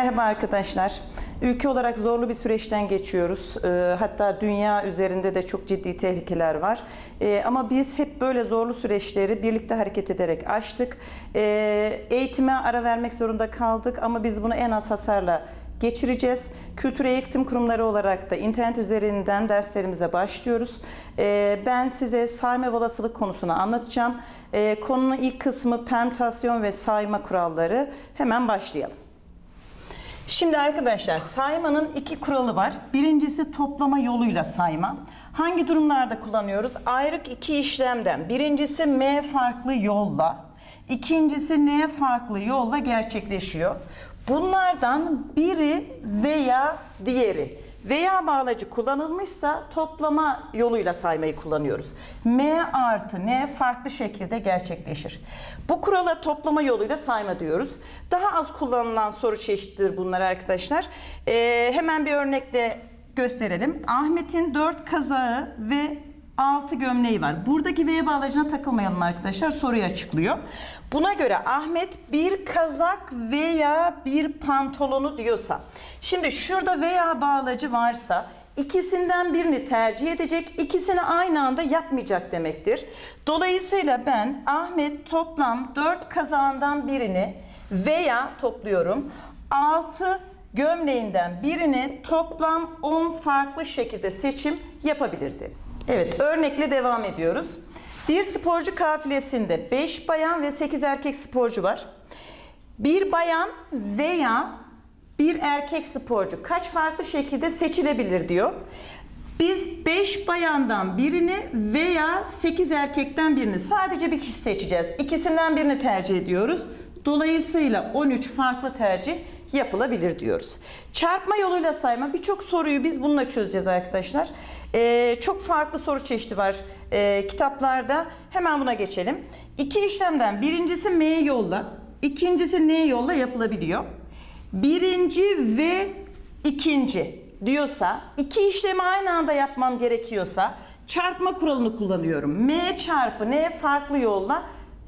Merhaba arkadaşlar. Ülke olarak zorlu bir süreçten geçiyoruz. Ee, hatta dünya üzerinde de çok ciddi tehlikeler var. Ee, ama biz hep böyle zorlu süreçleri birlikte hareket ederek aştık. Ee, eğitime ara vermek zorunda kaldık ama biz bunu en az hasarla geçireceğiz. Kültür eğitim kurumları olarak da internet üzerinden derslerimize başlıyoruz. Ben size sayma ve olasılık konusunu anlatacağım. Konunun ilk kısmı permütasyon ve sayma kuralları. Hemen başlayalım. Şimdi arkadaşlar saymanın iki kuralı var. Birincisi toplama yoluyla sayma. Hangi durumlarda kullanıyoruz? Ayrık iki işlemden. Birincisi M farklı yolla. ikincisi N farklı yolla gerçekleşiyor. Bunlardan biri veya diğeri veya bağlacı kullanılmışsa toplama yoluyla saymayı kullanıyoruz. M artı N farklı şekilde gerçekleşir. Bu kurala toplama yoluyla sayma diyoruz. Daha az kullanılan soru çeşitlidir bunlar arkadaşlar. Ee, hemen bir örnekle gösterelim. Ahmet'in 4 kazağı ve 6 gömleği var. Buradaki V'ye bağlacına takılmayalım arkadaşlar. Soruyu açıklıyor. Buna göre Ahmet bir kazak veya bir pantolonu diyorsa. Şimdi şurada veya bağlacı varsa ikisinden birini tercih edecek, ikisini aynı anda yapmayacak demektir. Dolayısıyla ben Ahmet toplam 4 kazağından birini veya topluyorum 6 gömleğinden birini toplam 10 farklı şekilde seçim yapabilir deriz. Evet örnekle devam ediyoruz. Bir sporcu kafilesinde 5 bayan ve 8 erkek sporcu var. Bir bayan veya bir erkek sporcu kaç farklı şekilde seçilebilir diyor. Biz 5 bayandan birini veya 8 erkekten birini sadece bir kişi seçeceğiz. İkisinden birini tercih ediyoruz. Dolayısıyla 13 farklı tercih yapılabilir diyoruz. Çarpma yoluyla sayma birçok soruyu biz bununla çözeceğiz arkadaşlar. Ee, çok farklı soru çeşidi var ee, kitaplarda. Hemen buna geçelim. İki işlemden birincisi M yolla, ikincisi N yolla yapılabiliyor. Birinci ve ikinci diyorsa, iki işlemi aynı anda yapmam gerekiyorsa çarpma kuralını kullanıyorum. M çarpı N farklı yolla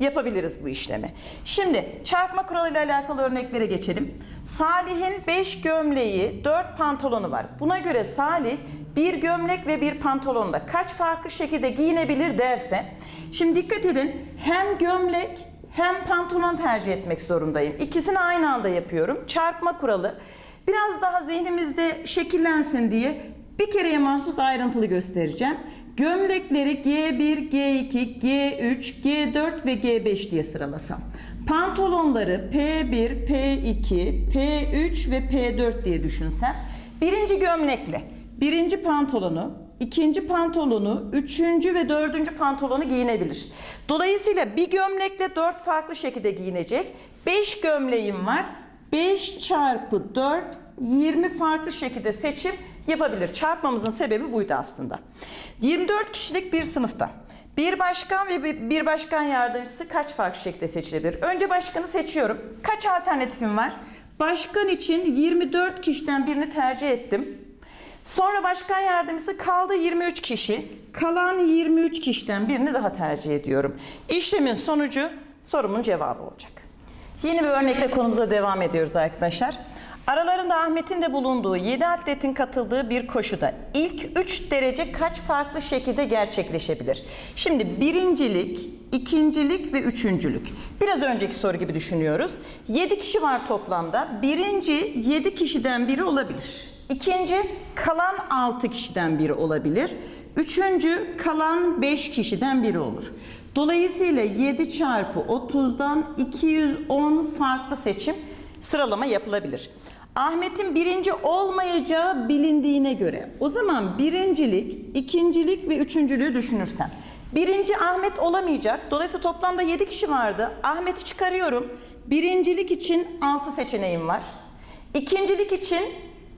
yapabiliriz bu işlemi. Şimdi çarpma kuralıyla alakalı örneklere geçelim. Salih'in 5 gömleği, 4 pantolonu var. Buna göre Salih bir gömlek ve bir pantolonda kaç farklı şekilde giyinebilir derse, şimdi dikkat edin hem gömlek hem pantolon tercih etmek zorundayım. İkisini aynı anda yapıyorum. Çarpma kuralı biraz daha zihnimizde şekillensin diye bir kereye mahsus ayrıntılı göstereceğim. Gömlekleri G1, G2, G3, G4 ve G5 diye sıralasam. Pantolonları P1, P2, P3 ve P4 diye düşünsem. Birinci gömlekle birinci pantolonu, ikinci pantolonu, üçüncü ve dördüncü pantolonu giyinebilir. Dolayısıyla bir gömlekle dört farklı şekilde giyinecek. Beş gömleğim var. 5 çarpı 4 20 farklı şekilde seçim yapabilir. Çarpmamızın sebebi buydu aslında. 24 kişilik bir sınıfta bir başkan ve bir- başkan yardımcısı kaç farklı şekilde seçilebilir? Önce başkanı seçiyorum. Kaç alternatifim var? Başkan için 24 kişiden birini tercih ettim. Sonra başkan yardımcısı kaldı 23 kişi. Kalan 23 kişiden birini daha tercih ediyorum. İşlemin sonucu sorumun cevabı olacak. Yeni bir örnekle konumuza devam ediyoruz arkadaşlar. Aralarında Ahmet'in de bulunduğu 7 atletin katıldığı bir koşuda ilk 3 derece kaç farklı şekilde gerçekleşebilir? Şimdi birincilik, ikincilik ve üçüncülük. Biraz önceki soru gibi düşünüyoruz. 7 kişi var toplamda. Birinci 7 kişiden biri olabilir. İkinci kalan 6 kişiden biri olabilir. Üçüncü kalan 5 kişiden biri olur. Dolayısıyla 7 çarpı 30'dan 210 farklı seçim sıralama yapılabilir. Ahmet'in birinci olmayacağı bilindiğine göre o zaman birincilik, ikincilik ve üçüncülüğü düşünürsem. Birinci Ahmet olamayacak. Dolayısıyla toplamda 7 kişi vardı. Ahmet'i çıkarıyorum. Birincilik için 6 seçeneğim var. İkincilik için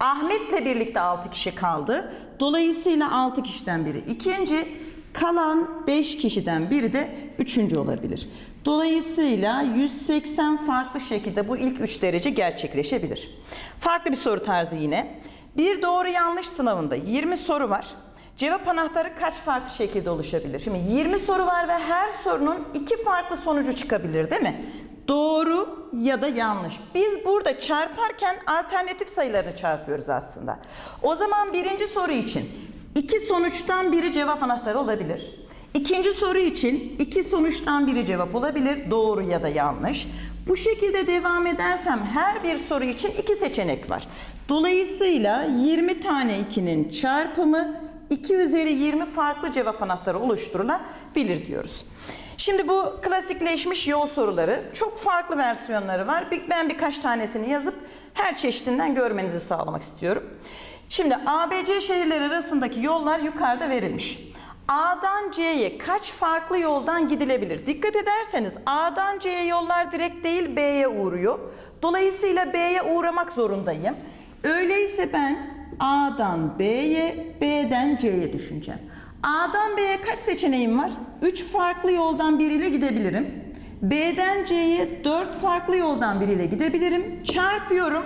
Ahmet'le birlikte 6 kişi kaldı. Dolayısıyla 6 kişiden biri ikinci, kalan 5 kişiden biri de üçüncü olabilir. Dolayısıyla 180 farklı şekilde bu ilk 3 derece gerçekleşebilir. Farklı bir soru tarzı yine. Bir doğru yanlış sınavında 20 soru var. Cevap anahtarı kaç farklı şekilde oluşabilir? Şimdi 20 soru var ve her sorunun iki farklı sonucu çıkabilir değil mi? Doğru ya da yanlış. Biz burada çarparken alternatif sayılarını çarpıyoruz aslında. O zaman birinci soru için iki sonuçtan biri cevap anahtarı olabilir. İkinci soru için iki sonuçtan biri cevap olabilir. Doğru ya da yanlış. Bu şekilde devam edersem her bir soru için iki seçenek var. Dolayısıyla 20 tane 2'nin çarpımı 2 üzeri 20 farklı cevap anahtarı oluşturulabilir diyoruz. Şimdi bu klasikleşmiş yol soruları çok farklı versiyonları var. Ben birkaç tanesini yazıp her çeşitinden görmenizi sağlamak istiyorum. Şimdi ABC şehirleri arasındaki yollar yukarıda verilmiş. A'dan C'ye kaç farklı yoldan gidilebilir? Dikkat ederseniz A'dan C'ye yollar direkt değil B'ye uğruyor. Dolayısıyla B'ye uğramak zorundayım. Öyleyse ben A'dan B'ye, B'den C'ye düşüneceğim. A'dan B'ye kaç seçeneğim var? 3 farklı yoldan biriyle gidebilirim. B'den C'ye 4 farklı yoldan biriyle gidebilirim. Çarpıyorum.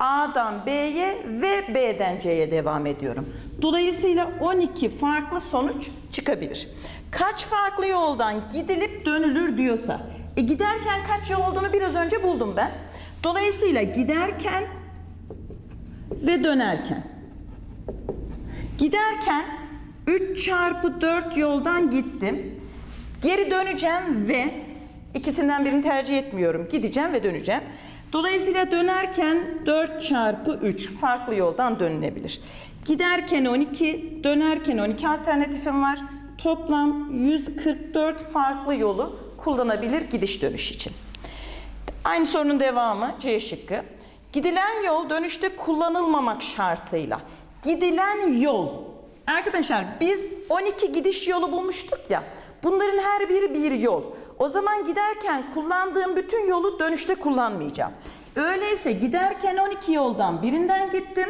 A'dan B'ye ve B'den C'ye devam ediyorum. Dolayısıyla 12 farklı sonuç çıkabilir. Kaç farklı yoldan gidilip dönülür diyorsa, e giderken kaç yol olduğunu biraz önce buldum ben. Dolayısıyla giderken ve dönerken. Giderken 3 çarpı 4 yoldan gittim. Geri döneceğim ve ikisinden birini tercih etmiyorum. Gideceğim ve döneceğim. Dolayısıyla dönerken 4 çarpı 3 farklı yoldan dönülebilir. Giderken 12, dönerken 12 alternatifim var. Toplam 144 farklı yolu kullanabilir gidiş dönüş için. Aynı sorunun devamı C şıkkı. Gidilen yol dönüşte kullanılmamak şartıyla. Gidilen yol. Arkadaşlar biz 12 gidiş yolu bulmuştuk ya. Bunların her biri bir yol. O zaman giderken kullandığım bütün yolu dönüşte kullanmayacağım. Öyleyse giderken 12 yoldan birinden gittim.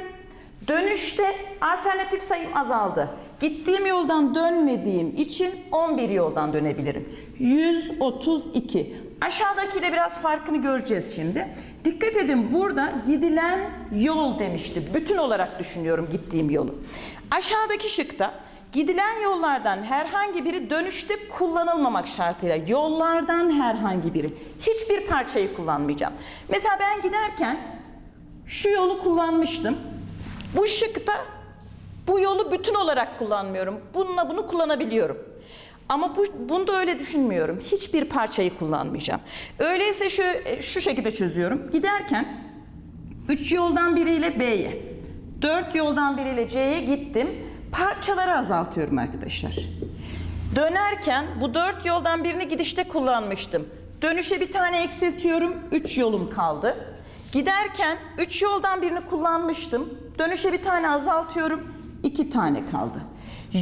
Dönüşte alternatif sayım azaldı. Gittiğim yoldan dönmediğim için 11 yoldan dönebilirim. 132. Aşağıdakiyle biraz farkını göreceğiz şimdi. Dikkat edin burada gidilen yol demişti. Bütün olarak düşünüyorum gittiğim yolu. Aşağıdaki şıkta gidilen yollardan herhangi biri dönüşte kullanılmamak şartıyla yollardan herhangi biri. Hiçbir parçayı kullanmayacağım. Mesela ben giderken şu yolu kullanmıştım. Bu şıkta bu yolu bütün olarak kullanmıyorum. Bununla bunu kullanabiliyorum. Ama bu, bunu da öyle düşünmüyorum. Hiçbir parçayı kullanmayacağım. Öyleyse şu, şu şekilde çözüyorum. Giderken 3 yoldan biriyle B'ye, 4 yoldan biriyle C'ye gittim. Parçaları azaltıyorum arkadaşlar. Dönerken bu 4 yoldan birini gidişte kullanmıştım. Dönüşe bir tane eksiltiyorum. 3 yolum kaldı. Giderken 3 yoldan birini kullanmıştım. Dönüşe bir tane azaltıyorum. 2 tane kaldı.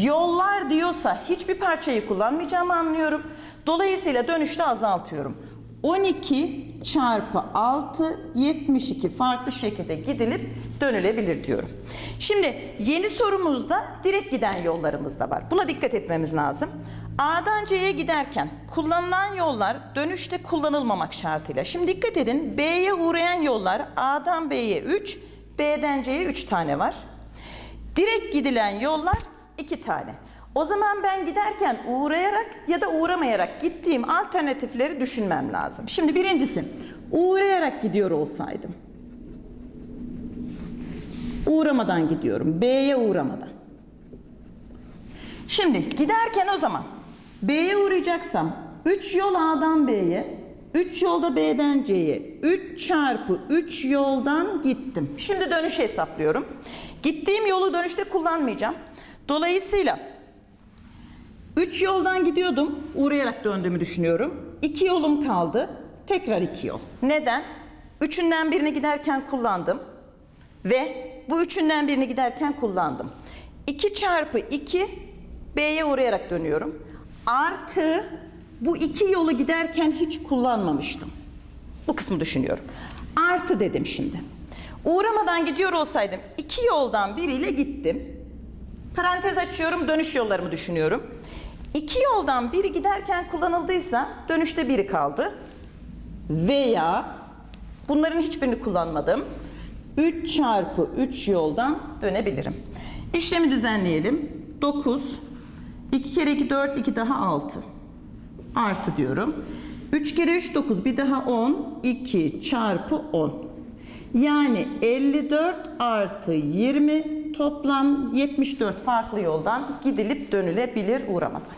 Yollar diyorsa hiçbir parçayı kullanmayacağımı anlıyorum. Dolayısıyla dönüşte azaltıyorum. 12 çarpı 6 72 farklı şekilde gidilip dönülebilir diyorum. Şimdi yeni sorumuzda direkt giden yollarımız da var. Buna dikkat etmemiz lazım. A'dan C'ye giderken kullanılan yollar dönüşte kullanılmamak şartıyla. Şimdi dikkat edin B'ye uğrayan yollar A'dan B'ye 3, B'den C'ye 3 tane var. Direkt gidilen yollar 2 tane. O zaman ben giderken uğrayarak ya da uğramayarak gittiğim alternatifleri düşünmem lazım. Şimdi birincisi uğrayarak gidiyor olsaydım. Uğramadan gidiyorum. B'ye uğramadan. Şimdi giderken o zaman B'ye uğrayacaksam 3 yol A'dan B'ye, 3 yolda B'den C'ye, 3 çarpı 3 yoldan gittim. Şimdi dönüş hesaplıyorum. Gittiğim yolu dönüşte kullanmayacağım. Dolayısıyla 3 yoldan gidiyordum. Uğrayarak döndüğümü düşünüyorum. 2 yolum kaldı. Tekrar 2 yol. Neden? Üçünden birini giderken kullandım. Ve bu üçünden birini giderken kullandım. 2 çarpı 2 B'ye uğrayarak dönüyorum. Artı bu iki yolu giderken hiç kullanmamıştım. Bu kısmı düşünüyorum. Artı dedim şimdi. Uğramadan gidiyor olsaydım iki yoldan biriyle gittim. Parantez açıyorum, dönüş yollarımı düşünüyorum. İki yoldan biri giderken kullanıldıysa dönüşte biri kaldı. Veya bunların hiçbirini kullanmadım. 3 çarpı 3 yoldan dönebilirim. İşlemi düzenleyelim. 9, 2 kere 2 4, 2 daha 6. Artı diyorum. 3 kere 3 9 bir daha 10. 2 çarpı 10. Yani 54 artı 20 toplam 74 farklı yoldan gidilip dönülebilir uğramadan.